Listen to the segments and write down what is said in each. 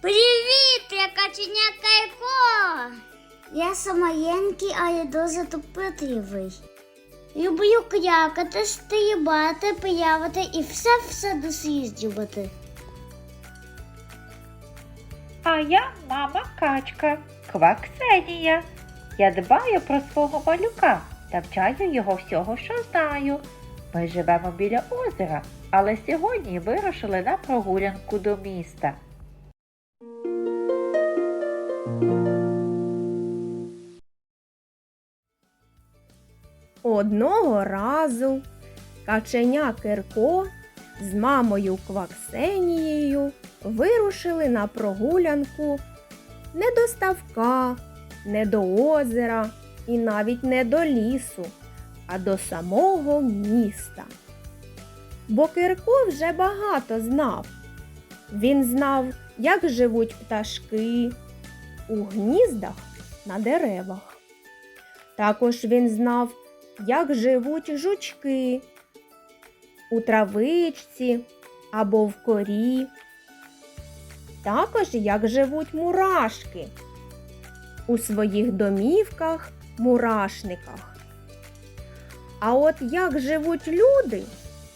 Привіт, я каченя Кайко. Я самоєнький, але дуже допитливий. Люблю крякати, стрибати, пиявити і все-все досліджувати. А я мама качка, Кваксенія. Я дбаю про свого малюка та вчаю його всього, що знаю. Ми живемо біля озера, але сьогодні вирушили на прогулянку до міста. Одного разу каченя Кирко з мамою Кваксенією вирушили на прогулянку не до ставка, не до озера і навіть не до лісу, а до самого міста. Бо Кирко вже багато знав. Він знав, як живуть пташки у гніздах на деревах. Також він знав, як живуть жучки у травичці або в корі. Також як живуть мурашки у своїх домівках, мурашниках. А от як живуть люди,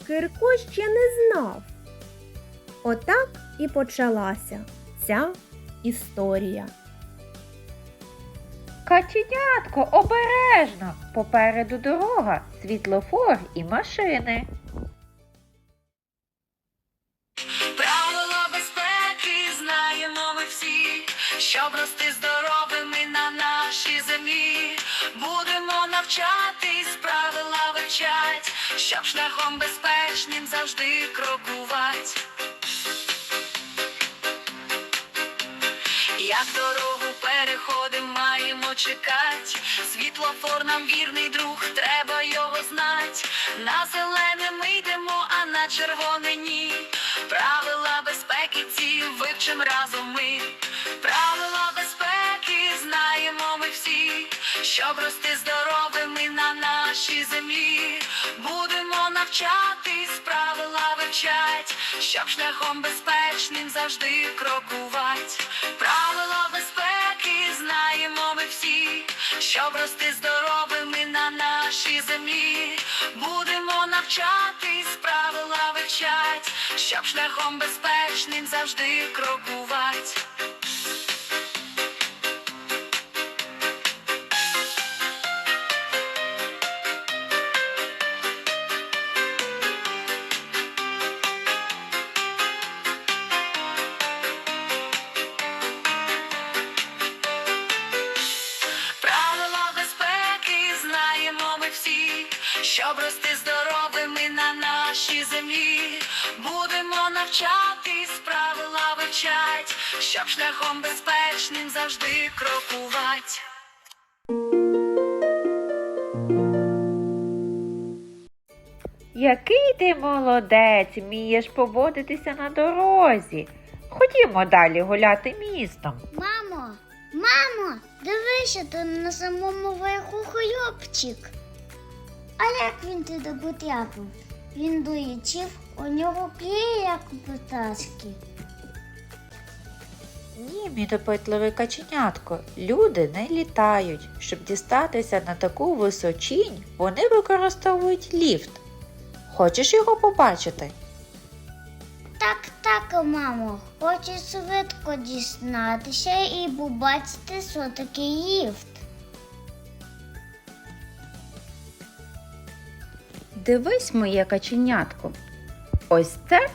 Кирко ще не знав. Отак і почалася ця історія. Каченятко, обережно! Попереду дорога, світлофор і машини. Правила безпеки знаємо ми всі, щоб рости здоровими навчатись, правила вивчать, щоб шляхом безпечним завжди крокувати. Як дорогу переходим, маємо чекать. Світлофор нам вірний друг, треба його знать. На зелене ми йдемо, а на червоне ні. Правила безпеки ці вивчим разом ми. Щоб рости здоровими на нашій землі. Будемо навчатись, правила вивчать, щоб шляхом безпечним завжди крокувати. Правила безпеки знаємо ми всі, щоб рости здоровими на нашій землі. Будемо навчатись, правила вивчать, щоб шляхом безпечним завжди крокувати. Щоб рости здоровими на нашій землі. Будемо навчатись, правила вивчать, щоб шляхом безпечним завжди крокувати. Який ти молодець, вмієш поводитися на дорозі. Ходімо далі гуляти містом. Мамо, мамо, дивися, там на самому верху хлопчик. А як він туди потрапив? Він долетів, у нього клеє, як у пташки. Ні, мій допитливий каченятко, люди не літають. Щоб дістатися на таку височінь, вони використовують ліфт. Хочеш його побачити? Так, так, мамо, хочу швидко дізнатися і побачити, що таке ліфт. Дивись, моє каченятко. Ось це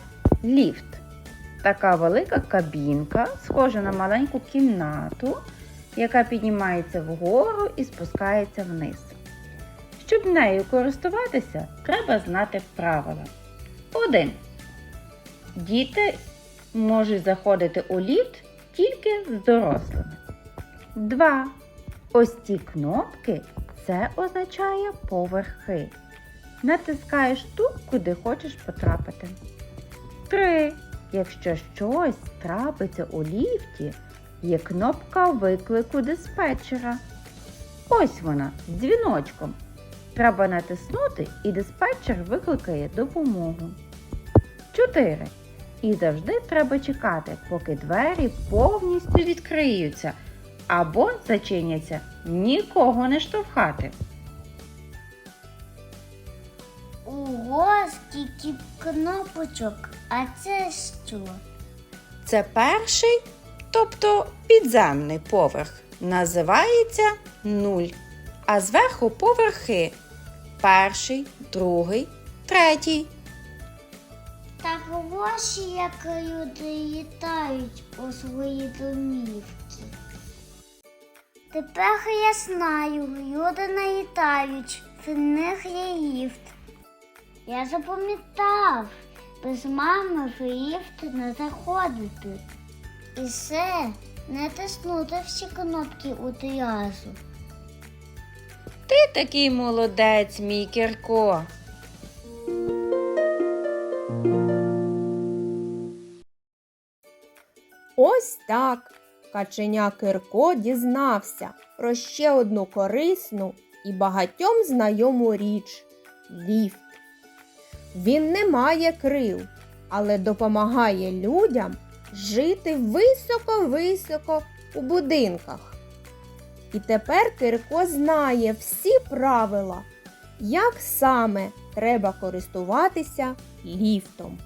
ліфт. Така велика кабінка, схожа на маленьку кімнату, яка піднімається вгору і спускається вниз. Щоб нею користуватися, треба знати правила. 1. Діти можуть заходити у ліфт тільки з дорослими. 2. Ось ці кнопки це означає поверхи. Натискаєш тут, куди хочеш потрапити. 3. Якщо щось трапиться у ліфті, є кнопка виклику диспетчера. Ось вона з дзвіночком. Треба натиснути і диспетчер викликає допомогу. 4. І завжди треба чекати, поки двері повністю відкриються або зачиняться, нікого не штовхати. Ого, скільки кнопочок. А це що? Це перший, тобто підземний поверх. Називається нуль. А зверху поверхи. Перший, другий, третій. Так ось як люди літають у свої домівки. Тепер я знаю, люди не літають, в них є ліфт. Я запам'ятав, без мами в ліфт не заходити. І все, не тиснути всі кнопки у одразу. Ти такий молодець, мій Кірко. Ось так каченя Кирко дізнався про ще одну корисну і багатьом знайому річ ліфт. Він не має крил, але допомагає людям жити високо-високо у будинках. І тепер Кирко знає всі правила, як саме треба користуватися ліфтом.